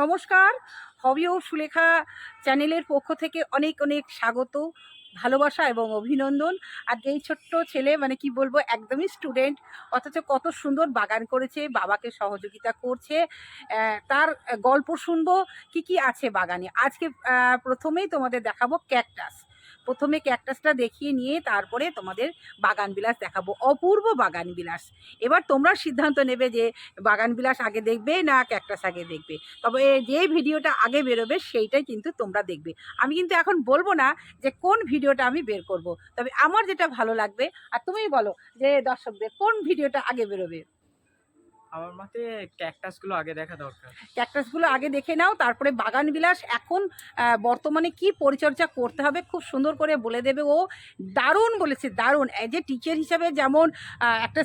নমস্কার। হবি ও সুলেখা চ্যানেলের পক্ষ থেকে অনেক অনেক স্বাগত, ভালোবাসা এবং অভিনন্দন। আর এই ছোট্ট ছেলে মানে কি বলব, একদমই স্টুডেন্ট, অথচ কত সুন্দর বাগান করেছে, বাবাকে সহযোগিতা করছে। তার গল্প শুনব, কি কি আছে বাগানে? আজকে প্রথমেই তোমাদের দেখাবো ক্যাকটাস। প্রথমে ক্যাকটাসটা দেখিয়ে নিয়ে তারপরে তোমাদের বাগান বিলাস দেখাবো, অপূর্ব বাগান বিলাস। এবার তোমরা সিদ্ধান্ত নেবে যে বাগান বিলাস আগে দেখবে না ক্যাকটাস আগে দেখবে। তবে যে ভিডিওটা আগে বেরোবে সেইটাই কিন্তু তোমরা দেখবে। আমি কিন্তু এখন বলব না যে কোন ভিডিওটা আমি বের করব, তবে আমার যেটা ভালো লাগবে, আর তুমি বলো যে দর্শকদের কোন ভিডিওটা আগে বেরোবে? আমার মতে ক্যাকটাসগুলো আগে দেখা দরকার। ক্যাকটাসগুলো আগে দেখে নাও, তারপরে বাগান বিলাস। এখন বর্তমানে কি পরিচর্যা করতে হবে খুব সুন্দর করে বলে দেবে ও। দারুণ বলেছে, দারুণ। অ্যাজ এ টিচার হিসাবে যেমন একটা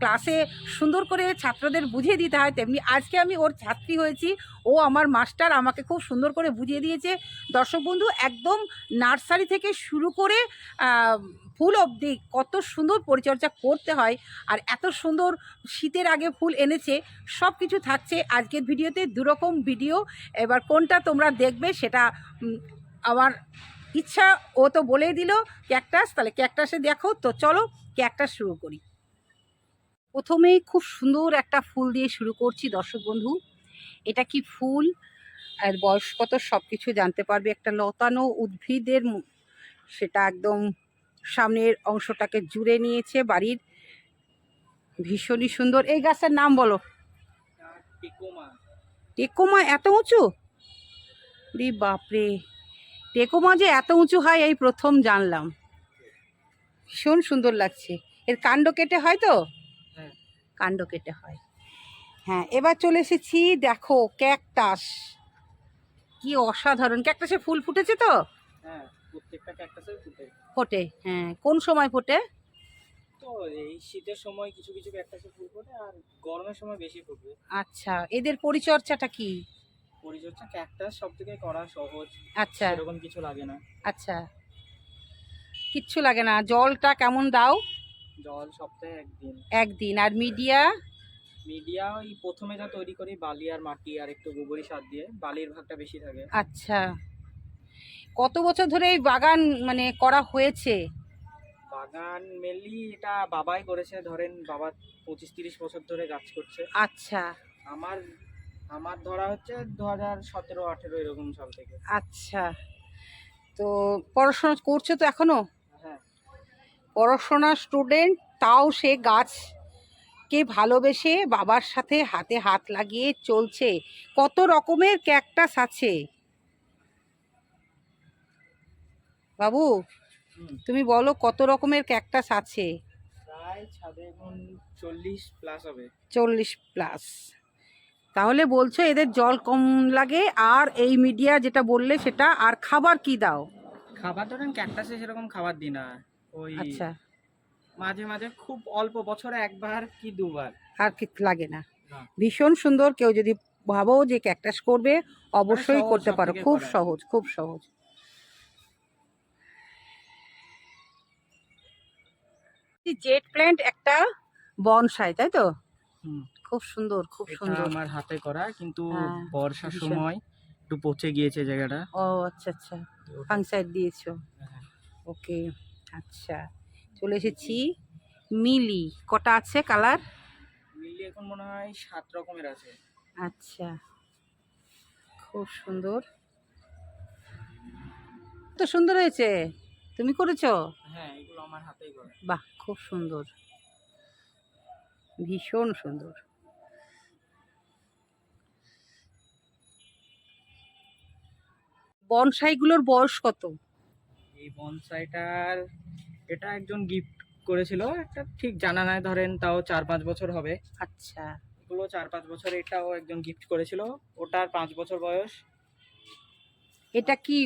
ক্লাসে সুন্দর করে ছাত্রদের বুঝিয়ে দিতে হয়, তেমনি আজকে আমি ওর ছাত্রী হয়েছি। ও আমার মাস্টার আমাকে খুব সুন্দর করে বুঝিয়ে দিয়েছে। দর্শক বন্ধু, একদম নার্সারি থেকে শুরু করে ফুল অবধি কত সুন্দর পরিচর্যা করতে হয় আর এত সুন্দর শীতের আগে ফুল এনেছে সব কিছু থাকছে আজকের ভিডিওতে। দুরকম ভিডিও, এবার কোনটা তোমরা দেখবে সেটা আমার ইচ্ছা ও তো বলেই দিল, ক্যাকটাস। তাহলে ক্যাকটাসে দেখো, তো চলো ক্যাকটাস শুরু করি। প্রথমেই খুব সুন্দর একটা ফুল দিয়ে শুরু করছি দর্শক বন্ধু। এটা কি ফুল? আর বয়স কত সব কিছু জানতে পারবে একটা লতানো উদ্ভিদের সেটা একদম সামনের অংশটাকে জুড়ে নিয়েছে বাড়ির। ভীষণই সুন্দর। এই গাছের নাম বলো। টিকোমা। এত উঁচু? রে বাপরে! টেকোমা যে এত উঁচু হয় এই প্রথম জানলাম। ভীষণ সুন্দর লাগছে। এর কাণ্ড কেটে হয় তো? হ্যাঁ। কাণ্ড কেটে হয়। হ্যাঁ এবার চলে এসেছি দেখো ক্যাকটাস। কি অসাধারণ। ক্যাকটাসে ফুল ফুটেছে তো? হ্যাঁ প্রত্যেকটা ক্যাকটাসের ফুটে। ফোটে হ্যাঁ। কোন সময় ফোটে? তো এই শীতের সময় কিছু কিছু ক্যাকটাসে ফুল ফোটে আর গরমের সময় বেশি ফুটবে। আচ্ছা এদের পরিচর্যাটা কি? পরিচর্যা ক্যাকটাস করা সহজ। আচ্ছা। এরকম কিছু লাগে না। আচ্ছা। কিচ্ছু লাগে না। জলটা কেমন দাও? জল সপ্তাহে একদিন। একদিন। আর মিডিয়া? মিডিয়া ওই প্রথমে যা তৈরি করি বালি আর মাটি আর একটু গোবরি সার দিয়ে বালির ভাগটা বেশি থাকে। আচ্ছা। কত বছর ধরে এই বাগান মানে করা হয়েছে? বাগান মেনলি এটা বাবাই করেছে ধরেন বাবা পঁচিশ তিরিশ বছর ধরে গাছ করছে। আচ্ছা। আমার আমার ধরা হচ্ছে দু হাজার সতেরো আঠেরো এরকম সাল থেকে। আচ্ছা। তো পড়াশোনা করছ তো এখনও? হ্যাঁ। পড়াশোনা স্টুডেন্ট তাও সে গাছকে ভালোবেসে বাবার সাথে হাতে হাত লাগিয়ে চলছে? কত রকমের ক্যাকটাস আছে? বাবু তুমি বলো কত রকমের ক্যাকটাস আছে? চল্লিশ প্লাস তাহলে বলছো এদের জল কম লাগে আর এই মিডিয়া যেটা বললে সেটা আর খাবার কি দাও? খাবার ধরেন ক্যাকটাসে সেরকম খাবার দিই না। ওই আচ্ছা। মাঝে মাঝে খুব অল্প বছরে একবার কি দুবার? আর কি লাগে না। ভীষণ সুন্দর কেউ যদি ভাবো যে ক্যাকটাস করবে অবশ্যই করতে পারো। খুব সহজ খুব সহজ। জেট প্ল্যান্ট একটা বনসাই তাই তো। খুব সুন্দর খুব সুন্দর। আমার হাতে করা কিন্তু হ্যাঁ, বর্ষার সময় একটু পচে গিয়েছে জায়গাটা। ও আচ্ছা আচ্ছা। ফাংসাইড দিয়েছ। হ্যাঁ। ওকে আচ্ছা। চলে এসেছি। মিলি কটা আছে কালার? মিলি এখন মনে হয় সাত রকমের আছে। আচ্ছা খুব সুন্দর। তো সুন্দর হয়েছে। তুমি করেছ? হ্যাঁ এগুলো আমার হাতেই করা। বাহ খুব সুন্দর। ভীষণ সুন্দর। বনসাইগুলোর বয়স কত? এই বনসাইটার এটা একজন গিফট করেছিল এটা ঠিক জানা নাই ধরেন তাও চার পাঁচ বছর হবে। আচ্ছা। এগুলো চার পাঁচ বছর এটাও একজন গিফট করেছিল ওটার পাঁচ বছর বয়স। এটা কি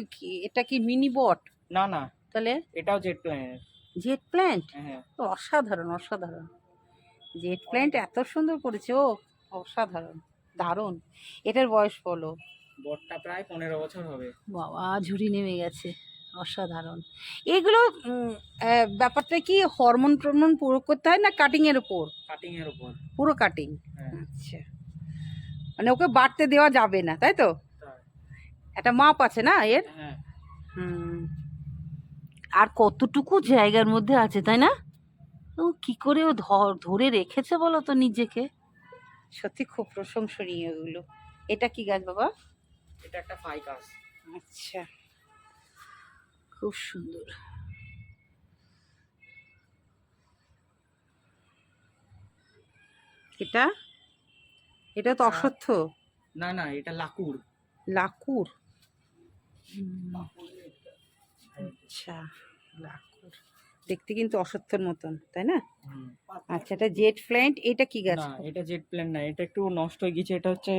এটা কি মিনি বট না না। তাহলে? এটাও জেট প্ল্যানের জেট প্ল্যান্ট হ্যাঁ। অসাধারণ অসাধারণ। জেট প্ল্যান্ট এত সুন্দর করেছে ও অসাধারণ দারুণ। এটার বয়স বলো। বটটা প্রায় পনেরো বছর হবে। বাবা ঝুড়ি নেমে গেছে। অসাধারণ। এগুলো ব্যাপারটা কি হরমোন টরমোন পুরো করতে হয় না কাটিং এর উপর? কাটিং এর উপর। পুরো কাটিং হ্যাঁ। আচ্ছা। মানে ওকে বাড়তে দেওয়া যাবে না তাই তো। একটা মাপ আছে না এর? হ্যাঁ। হুম। আর কতটুকু জায়গার মধ্যে আছে তাই না? ও কি করে ও ধরে রেখেছে বলো তো নিজেকে? সত্যি খুব প্রশংসনীয় এগুলো। এটা কি গাছ বাবা? এটা একটা ফাইকাস। আচ্ছা। খুব সুন্দর। এটা? এটা তো হ্যাঁ। অশ্বত্থ না না এটা লাকুর লাকুর আচ্ছা লাকুর দেখতে কিন্তু অশ্বত্থর মতন তাই না? আচ্ছা এটা জেট প্ল্যান্ট এটা কি গাছ? না এটা জেট প্লেন না এটা একটু নষ্ট হয়ে গেছে এটা হচ্ছে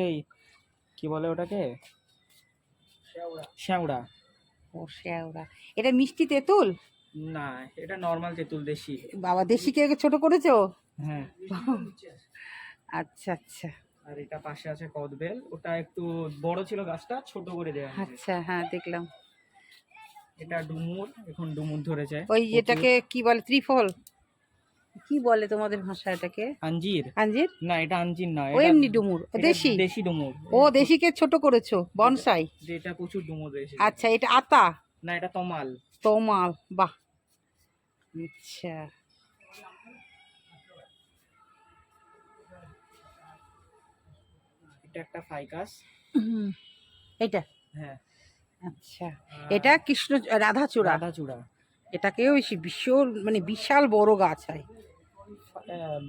কি বলে ওটাকে? শ্যাওড়া। ও শ্যাওড়া এটা মিষ্টি তেঁতুল? না এটা নর্মাল তেঁতুল দেশি। বাবা দেশিকে ছোট করেছ? হ্যাঁ। আচ্ছা আচ্ছা। আর এটা পাশে আছে কদবেল। ওটা একটু বড় ছিল গাছটা ছোট করে দেওয়া আচ্ছা হ্যাঁ দেখলাম। এটা ডুমুর এখন ডুমুর ধরেছে। ওই। যেটাকে কি বলে ত্রিফল? কি বলে তোমাদের ভাষা এটাকে? আঞ্জির? আঞ্জির? না এটা আঞ্জির না ও এমনি ডুমুর দেশি? দেশি ডুমুর। ও দেশিকে ছোট করেছ বনসাই? যেটা প্রচুর ডুমুর দেশি। আচ্ছা এটা আতা? না এটা তমাল। তোমাল বাহ। আচ্ছা। এটা একটা ফাইকাস। এটা? হ্যাঁ। আচ্ছা এটা কৃষ্ণ রাধাচূড়া? রাধাচূড়া। এটাকেও বেশি ভীষণ মানে বিশাল বড় গাছ হয়।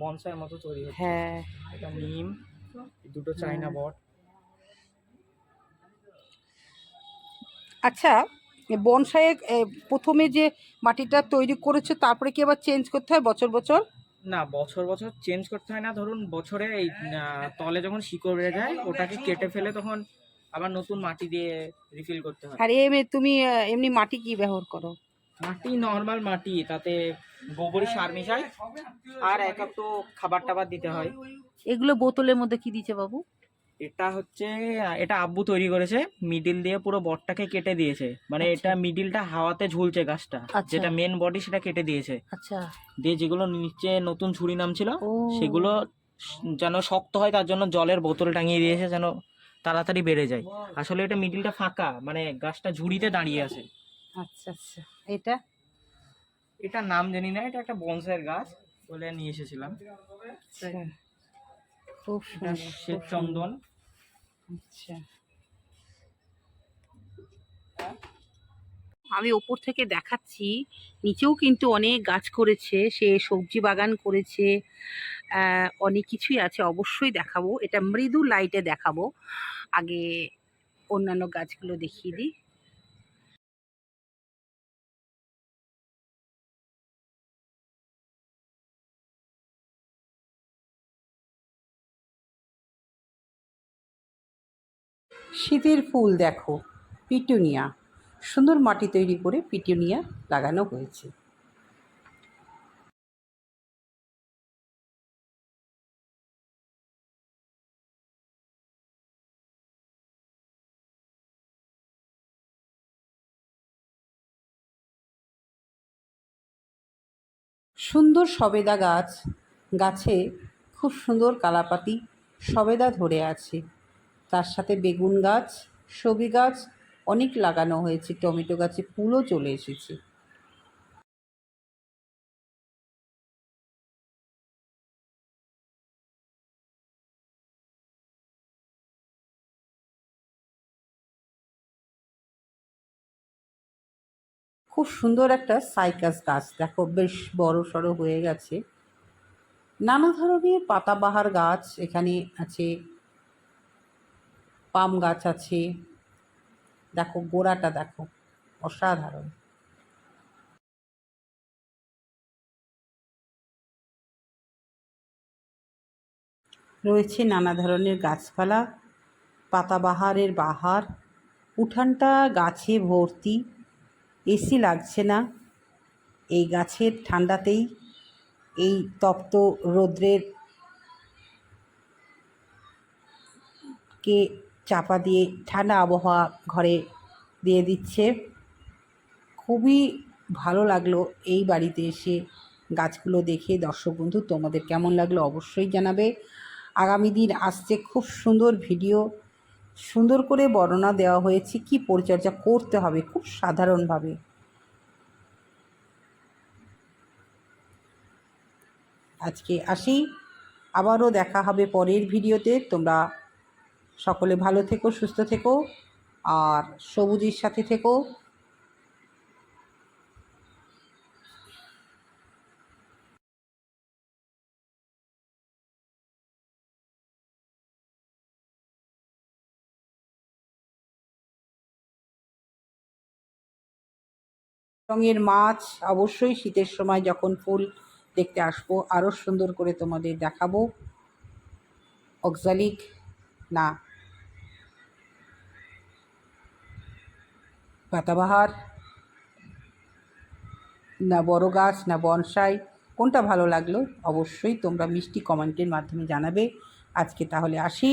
বনসাইয়ের মতো তৈরি হ্যাঁ। এটা নিম দুটো চাইনা বট। আচ্ছা বনসাইয়ে প্রথমে যে মাটিটা তৈরি করেছে তারপরে কি আবার চেঞ্জ করতে হয় বছর বছর? না বছর বছর চেঞ্জ করতে হয় না। ধরুন বছরে এই তলে যখন শিকড় বেড়ে যায় ওটাকে কেটে ফেলে তখন আবার নতুন মাটি দিয়ে রিফিল করতে হয়। আর এমনি তুমি এমনি মাটি কি ব্যবহার করো? মাটি নর্মাল মাটি তাতে গোবরই সার মিশাই আর এক এক তো খাবার টাবার দিতে হয়। এগুলো বোতলের মধ্যে কি দিচ্ছে বাবু? এটা হচ্ছে এটা আব্বু তৈরি করেছে মিডিল দিয়ে পুরো বটটাকে কেটে দিয়েছে। মানে আচ্ছা। এটা মিডিলটা হাওয়াতে ঝুলছে গাছটা। আচ্ছা। যেটা মেন বডি সেটা কেটে দিয়েছে। আচ্ছা। দিয়ে যেগুলো নিচে নতুন ঝুড়ি নামছিল সেগুলো যেন শক্ত হয় তার জন্য জলের বোতল টাঙিয়ে দিয়েছে যেন তাড়াতাড়ি বেড়ে যায়। আসলে এটা মিডিলটা ফাঁকা মানে গাছটা ঝুড়িতে দাঁড়িয়ে আছে। আচ্ছা আচ্ছা। এটা? এটা নাম জানি না এটা একটা বনসাইয়ের গাছ বলে নিয়ে এসেছিলাম। আচ্ছা। খুব সুন্দর শ্বেত চন্দন। আচ্ছা। আমি ওপর থেকে দেখাচ্ছি নিচেও কিন্তু অনেক গাছ করেছে সে সবজি বাগান করেছে অনেক কিছুই আছে অবশ্যই দেখাবো। এটা মৃদু লাইটে দেখাবো। আগে অন্যান্য গাছগুলো দেখিয়ে দিই। শীতের ফুল দেখো, পিটুনিয়া। সুন্দর মাটি তৈরি করে পিটুনিয়া লাগানো হয়েছে। সুন্দর সবেদা গাছ, গাছে খুব সুন্দর কালাপাতি সবেদা ধরে আছে। তার সাথে বেগুন গাছ সবজি গাছ, অনেক লাগানো হয়েছে, টমেটো গাছে ফুলও চলে এসেছে। খুব সুন্দর একটা সাইকাস গাছ, দেখো বেশ বড় সড়ো হয়ে গেছে। নানা ধরনের পাতাবাহার গাছ এখানে আছে। পাম গাছ আছে। দেখো, গোড়াটা দেখো, অসাধারণ। রয়েছে নানা ধরনের গাছপালা, পাতাবাহারের বাহার, উঠানটা গাছে ভর্তি এসি লাগছে না। এই গাছের ঠান্ডাতেই এই তপ্ত রৌদ্রের কে চাপা দিয়ে ঠান্ডা আবহাওয়া ঘরে দিয়ে দিচ্ছে। খুবই ভালো লাগল এই বাড়িতে এসে গাছগুলো দেখে। দর্শক বন্ধু, তোমাদের কেমন লাগল অবশ্যই জানাবে। আগামী দিন আসছে খুব সুন্দর ভিডিও। সুন্দর করে বর্ণনা দেওয়া হয়েছে কি পরিচর্যা করতে হবে খুব সাধারণভাবে। আজকে আসি। আবারও দেখা হবে পরের ভিডিওতে। তোমরা সকলে ভালো থেকো, সুস্থ থেকো আর সবুজের সাথে থেকো। রঙের মাছ, অবশ্যই শীতের সময় যখন ফুল দেখতে আসব আরও সুন্দর করে তোমাদের দেখাবো। অক্সালিক, না। পাতাবাহার, না বড় গাছ, না বনসাই, কোনটা ভালো লাগল অবশ্যই তোমরা মিষ্টি কমেন্টের মাধ্যমে জানাবে। আজকে তাহলে আসি।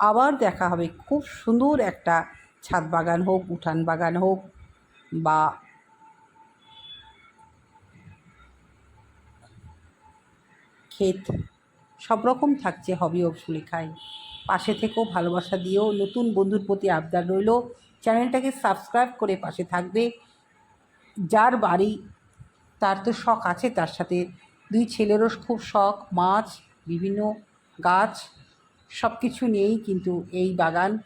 আবার দেখা হবে খুব সুন্দর একটা ছাদ বাগান হোক, উঠান বাগান হোক বা ক্ষেত, সব রকম থাকছে হবি অফ সুলেখায় পাশে থেকেও ভালোবাসা দিয়েও নতুন বন্ধুর প্রতি আবদার রইল। চ্যানেলটাকে সাবস্ক্রাইব করে পাশে থাকবে। যার বাড়ি তার তো শখ আছে, তার সাথে দুই ছেলেরও খুব শখ, মাছ, বিভিন্ন গাছ সব কিছু নিয়েই কিন্তু এই বাগান।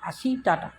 আসি, টাটা।